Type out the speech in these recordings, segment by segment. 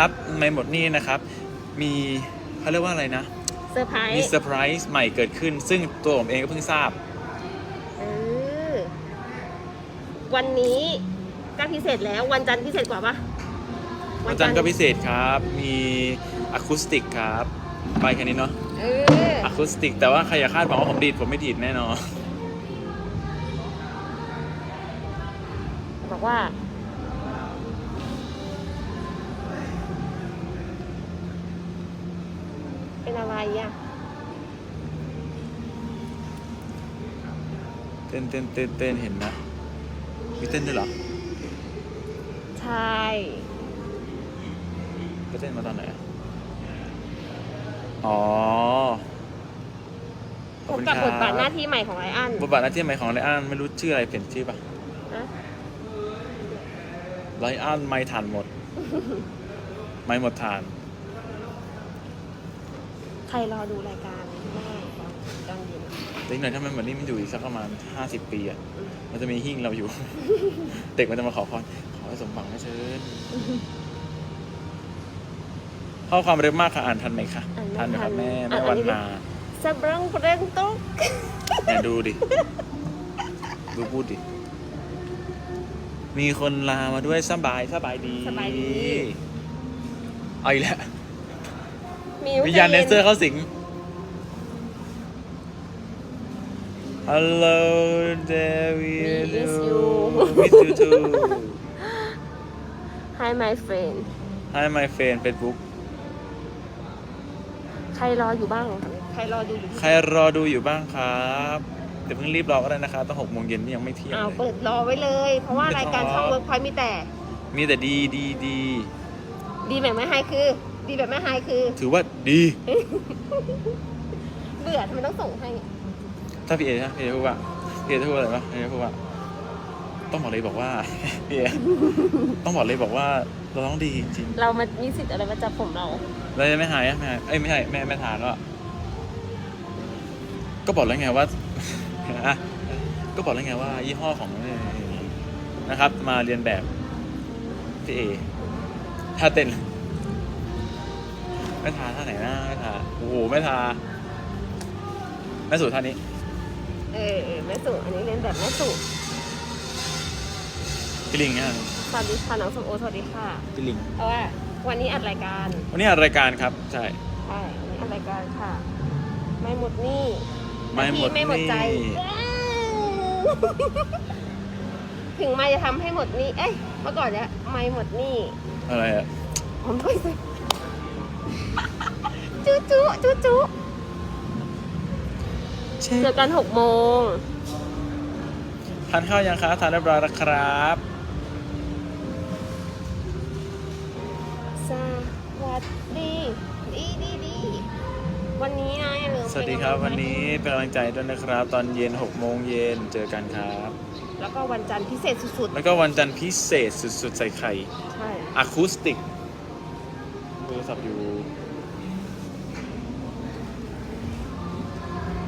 ครับในหมดนี้นะครับ มีเขาเรียกว่าอะไรนะเซอร์ไพรมีส์เซอร์ไพรส์ใหม่เกิดขึ้น ซึ่งตัวผมเองก็เพิ่งทราบ เออวันนี้ก็พิเศษแล้ววันจันทร์พิเศษกว่าปะวันจันทร์ก็พิเศษครับ มีอะคูสติกครับ ไปแค่นี้เนาะเอออะคูสติก แต่ว่าใครอย่าคาดหวังว่าผมดีดผมไม่ดีดแน่นอนบอกว่า อะไรอะเต้นเต้นเต้นเต้นเห็นนะมีเต้นด้วยเหรอใช่ไปเต้นมาตอนไหนอะอ๋อขพอบบคุณกับครับทบาทหน้าที่ใหม่ของไลอ้อนบทบาทหน้าที่ใหม่ของไลอ้อนไม่รู้ชื่ออะไรเปลี่ยนชื่อปะนะไลอ้อนไม่ทานหมด ไม่หมดทาน ใครรอดูรายการบ้างตอนเย็นแต่อีกหน่อยถ้ามันเหมือนนี่มันอยู่อีกสักประมาณห้าสิบปีอะมันจะมีหิ้งเราอยู่ เด็กมันจะมาขอพรขอให้สมหวังนะเชิญข้อความเร็วมากค่ะอ่านทันไหมคะทันไหมครับแม่แม่วันนาสะบรังเปรงตุ๊กเนี่ยดูดิ ดูพูดดิ มีคนลามาด้วยสบายสบายดี สบายดี เอาอีกแล้ว มีวิญญาณเนเซอร์เข้าสิง Hello David We miss you. Miss you too Hi my friend Hi my friend Facebook ใครรออยู่บ้าง ใครรอดูอยู่ใครรอดูอยู่บ้างครับเดี๋ยวเพิ่งรีบรอก็ได้นะครับต้องหกโมงเย็นนี่ยังไม่เที่ยงอ้าวเลเปิย ดรอไว้เลย เพราะว่าไม่รายการท้อช่องเวิร์กพอยมีแต่ มีแต่ดีดีดีดีแบบไม่ไฮคือ ดีแบบไม่ไฮคือ ถือว่าดี เบื่อทำไมต้องส่งให้ ถ้าพี่เอนะพี่เอพูดว่าพี่เอจะพูดอะไรวะพี่เอพูดว่า ต้องบอกเลยบอกว่า พี่เอต้องบอกเลยบอกว่าเราต้องดีจริงเรามามีสิทธิ์อะไรมาจับผมเรา ๆแล้วไม่หายอะไม่หายเอ้ยไม่ใช่แม่แม่ทานว่าก็บอกแล้วไงว่า อะก็บอกแล้วไงว่า ยี่ห้อของนะครับ มาเรียนแบบพี่เอท่าเต้น ไม่ทาท่าไหนนะไม่ทาโอ้โหไม่ทาแม่สูตรท่านี้ เออเออแม่สุอันนี้เรียนแบบแม่สุพี่ลิงอะสวัสดีค่ะน้องสมโอสวัสดีค่ะ พี่ลิง เพราะว่าวันนี้อัดรายการวันนี้อัดรายการครับ ใช่ ใช่วันนี้อัดรายการค่ะ ไม่หมดหนี่ไม่หมดไม่หมดใจหนี้ถึงไม่จะทำให้หมดหนี่เอ้ยเมื่อก่อนเนี่ยไม่หมดหนี่อะไรอะผมด้วยสิ จุ๊จุ๊จุ๊จุ๊เจอกันหกโมงทานข้าวยังคะทานเรียบร้อยแล้วครับสวัสดีดีดีดีวันนี้นะอย่าลืมสวัสดีครับเป็วันนี้เป็นกำลังใจด้วยนะครับ ตอนเย็น6โมงเย็นเจอกันครับ แล้วก็วันจันทร์พิเศษสุดแล้วก็วันจันทร์พิเศษสุดๆ ใส่ไข่ๆใช่อะคูสติกโทรศัพท์อยู่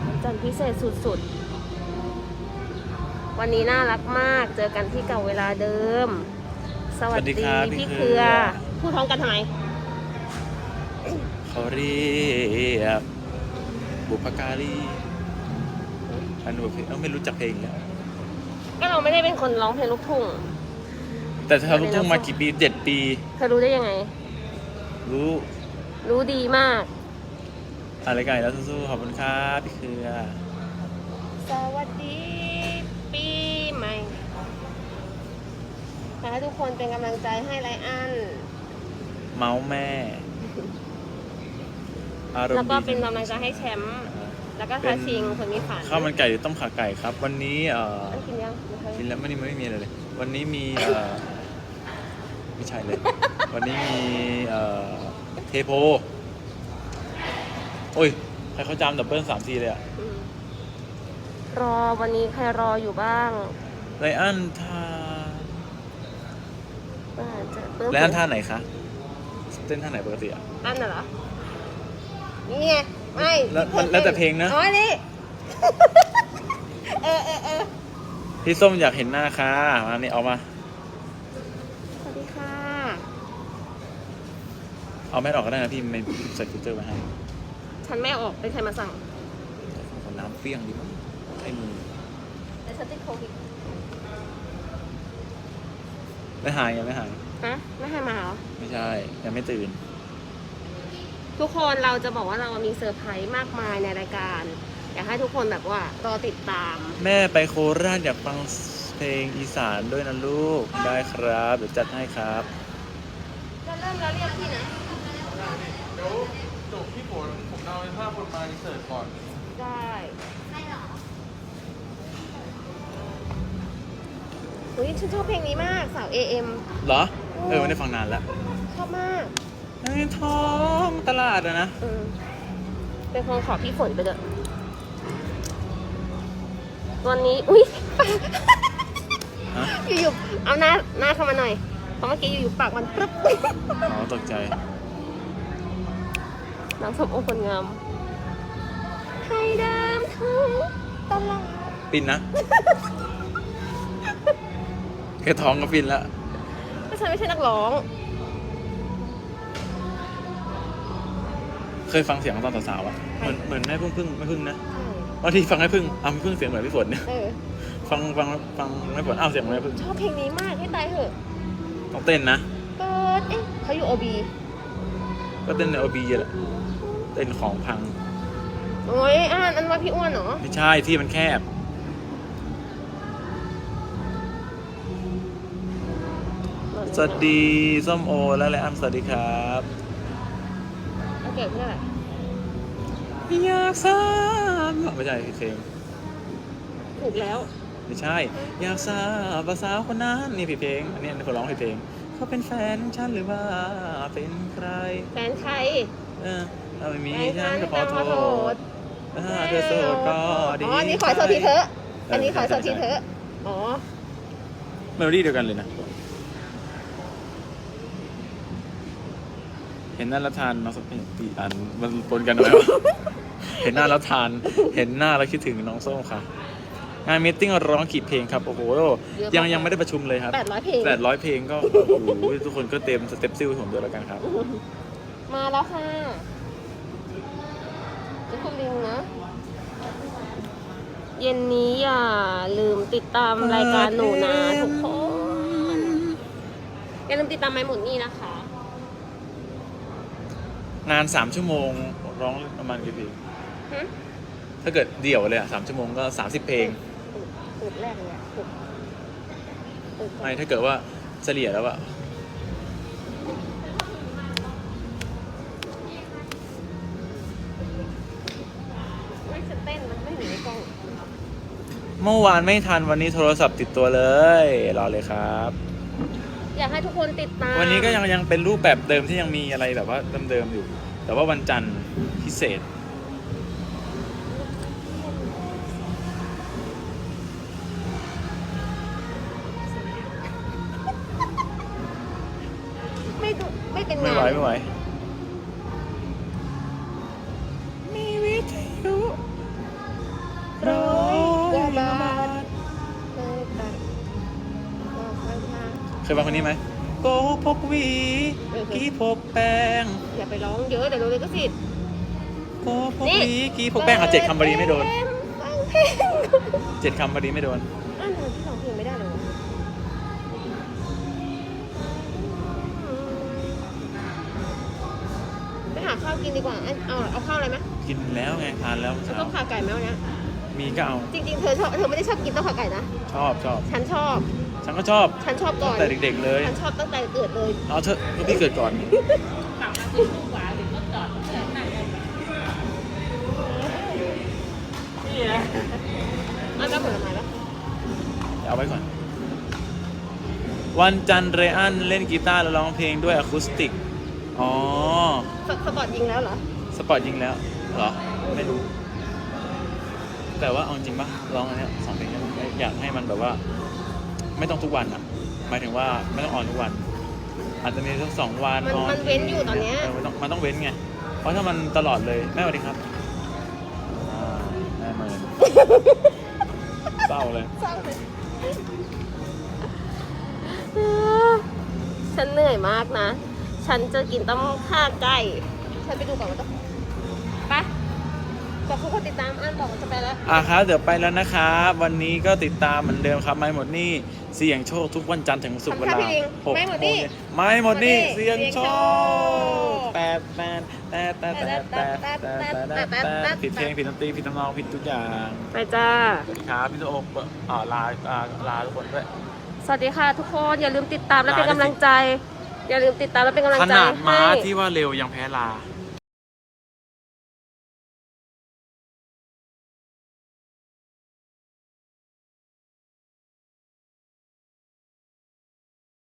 วัน จันทร์พิเศษสุดๆ วันนี้น่ารักมาก เจอกันที่เก่าเวลาเดิม สวัสดีสวัสดีครับพี่พี่เคเครืรืออพูดพร้อมกันทำไมเขาเรียกบุพการีอันบุพเพเอ้าไม่รู้จักเพลงแล้วก็เราไม่ได้เป็นคนร้องเพลงลูกทุ่ง แต่เธอลูกทุ่งมากี่ปีเจ็ดปี เธอรู้ได้ยังไง รู้ รู้ดีมาก อะไรกันแล้วสู้ๆขอบคุณครับพี่เครือ สวัสดีปีใหม่ขอให้ทุกคนเป็นกำลังใจให้ไลอ้อนเมาส์แม่ อารมแล้วณ์ก็ดีเป็นกำลังใจให้แชมป์ แล้วก็เป็ทานชิงคนมีฝันข้าวมันไก่หรือต้มขาไก่ครับ วันนี้เอ่ออันกินยังไม่เคยกินแล้วไม่นี่ไม่มีอะไรเลย วันนี้มีเอ่อไม่ใช่เลย วันนี้มีเอ่อเทโพ โอ้ย ใครเขาจำดับเบิลสามทีเลยอะอืมรอวันนี้ใครรออยู่บ้างไลอันท่าอ่าจะเปิ้ลไลอันท่าไหนคะ เต้นท่าไหนปกติอะ อันน่ะเหรอ นี่ไง ไม่แล้วมันแล้วแต่เพลงนะ อ๋อนี่ เออเออเออพี่ส้มอยากเห็นหน้าค่ะมานี่เอามา สวัสดีค่ะ เอาแมสออกก็ได้นะพี่ไม่ใส่ฟิลเตอร์มาให้ ฉันไม่เอาออกเป็นใครมาสั่งคนน้ำเปรี้ยงดิมั้งไอ้มือแต่ฉันติดโควิดไม่หายยังไม่หาย ฮะไม่ให้มาเหรอ ไม่ใช่ ยังไม่ตื่น ทุกคนเราจะบอกว่าเรามีเซอร์ไพรส์มากมายในรายการ อยากให้ทุกคนแบบว่ารอติดตาม แม่ไปโคราชอยากฟังเพลงอีสานด้วยนะลูก ได้ครับ เดี๋ยวจัดให้ครับ จะเริ่มแล้วเรียกพี่นะเดี๋ยวจบพี่ ฝนผมเอาภาพคนมาเสิร์ฟก่อน ได้ ใช่หรออุ้ยฉันชอบเพลงนี้มากสาว AM เหรอ เออไม่ได้ฟังนานแล้วชอบมากในท้องตลาดอะนะเออเป็นคนขอพี่ฝนไปเถอะวันนี้ อุ้ยฮะอยู่ๆเอาหน้าหน้าเข้ามาหน่อยเพราะเมื่อกี้อยู่ๆปากมันปึ๊บอ๋อตกใจ น้ำส้มโอคนงามไทยเดิมทั้งตลาดปินนะ แค่ท้องก็ปินแล้วก็ฉันไม่ใช่นักร้อง เคยฟังเสียงตอนสาวๆอะเหมือนเหมือนแม่พึ่งพึ่งไม่พึ่งนะใช่บางทีฟังแม่พึ่งอ้าวแม่พึ่งเสียงเหมือนพี่ฝนเนี่ยเออฟังฟังฟังแม่ฝนอ้าวเสียงเหมือนแม่พึ่งชอบเพลงนี้มากให้ตายเถอะต้องเต้นนะเกิดเอ๊ะเขาอยู่โอบีก็เต้นในโอบีแหละ เต้นของพัง โอ้ยอ่านอันว่าพี่อ้วนเหรอไม่ใช่ที่มันแคบ สวัสดีส้มโอและไรอันสวัสดีครับโอเคเพื่ออะไรอยากทราบไม่ใช่เพลงถูกแล้ว ไม่ใช่ อยากทราบภาษาวคนนั้นนี่ผิดเพลงอันนี้อันนี้คนร้องผิดเพลง เขาเป็นแฟนฉันหรือว่าเป็นใคร แฟนใคร เออ ถ้าไม่มีแฟนฉัฉันนก็ขอโทจะขอโทษษถ้าเธอโสดก็ดีอ๋ออันนี้ขอโทษทีเถอะ อันนี้ขอโทษทีเถอะ อ๋อเมโลดี้เดียวกันเลยนะ เห็นหน้าแล้วทานน้องสปีตีอันมันปนกันไหมวะเห็นหน้าแล้วทาน เห็นหน้าแล้วคิดถึงน้องส้มค่ะ งานมีตติ้งร้องกี่เพลงครับโอ้โหเยอะมากยังยังไม่ได้ประชุมเลยครับแปดร้อยเพลงแปดร้อยเพลงก็โอ้โหทุกคนก็เต็มสเต็ปซิลให้ผมด้วยแล้วกันครับ มาแล้วค่ะ จะคุณลิงนะ เย็นนี้อย่าลืมติดตามรายการหนูนะทุกคน อย่าลืมติดตามไม้หมุนนี่นะคะ งานสามชั่วโมงร้องประมาณกี่เพลงหึถ้าเกิดเดี่ยวเลยอะสามชั่วโมงก็สามสิบเพลงปุดแรกเลยอะปุดปุดก่อน ไม่ถ้าเกิดว่าเฉลี่ยแล้วอะ เมื่อวานไม่ทันวันนี้โทรศัพท์ติดตัวเลย รอเลยครับ อยากให้ทุกคนติดตามวันนี้ก็ยังยังเป็นรูปแบบเดิมที่ยังมีอะไรแบบว่าเดิมๆอยู่ แต่ว่าวันจันทร์พิเศษ ไม่ดูไม่เป็นไม่งาไหวนไม่ไหว ยฟังคนนี้ไหมโกพกหวีเออเคยกีพกแป้งอย่าไปร้องเยอะเดี๋ยวโดนเลยก็สิทธิ์โกพกหวีกีพกแป้งอะเจ็ดคำบดีไม่โดนฟังเพลงเจ็ดคำบดีไม่โดนอ่านทำไมพี่ร้องเพลงไม่ได้เลยวะไปหาข้าวกินดีกว่าเอาเอาเอาข้าวอะไรไหมกินแล้วไงทานแล้วเอาเช้าต้มขาไก่ไหมวันเนี้ยมีก็เอาจริงๆเธอชอบเธอไม่ได้ชอบกินต้มขาไก่นะชอบชอบฉันชอบ ฉันก็ชอบฉันชอบก่ตั้องนแต่เด็กๆเลยฉันชอบตั้งแต่เกิดเลยเอาเถอะพี่เกิดก่อนอันนั้นผลไม้ปะเอาไว้ก่อน วันจันทร์เรอันเล่นกีตาร์แล้วร้องเพลงด้วยอะคูสติก อ๋อ สสปอร์ตยิงแล้วเหรอ สปอร์ตยิงแล้วเหรอ ไม่รู้ แต่ว่าเอาจริงปะร้องอันเนี้ยสองเพลงเนี้ยอยากให้มันแบบว่า ไม่ต้องทุกวันอะหมายถึงว่าไม่ต้องออนทุกวัน อาจจะมีสักสองวันมันออนมันเว้นอยู่ตอนเนี้ยเออมันต้องมันต้องเว้นไงเพราะถ้ามันตลอดเลยแม่สวัสดีครับอ่าแม่เมินเศร้าเลย เศร้าเลยฉันเหนื่อยมากนะ ฉันจะกินต้มข่าไก่ ฉันไปดูก่อนว่าต้องไป ขอบคุณคนติดตามอ่านบอกว่าจะไปแล้ว อะครับเดี๋ยวไปแล้วนะครับวันนี้ก็ติดตามเหมือนเดิมครับไม่หมดหนี่เสี่ยงโชคทุกวันจันทร์ถึงศุกร์เวลาทำท่าพี่ลิงหกไม่หมดหนี้โงเย็ไม่หมดหนี่หมดหนี้เสี่ยงโชเสี่ยงโชคคแปดแปดแปดแปดแปดแปดแปดแปดแปดแปดแปดผิดเพลงผิดดนตรีผิดทำนองผิดทุกอย่างไปจ้า สวัสดีครับพี่โอมอ่าลาอ่าลาทุกคนด้วย สวัสดีค่ะทุกคนอย่าลืมติดตามและเป็นลาด้วยสิกำลังใจ อย่าลืมติดตามและเป็นกำลังขใจนาดม้าให้ ที่ว่าเร็วยังแพ้ลา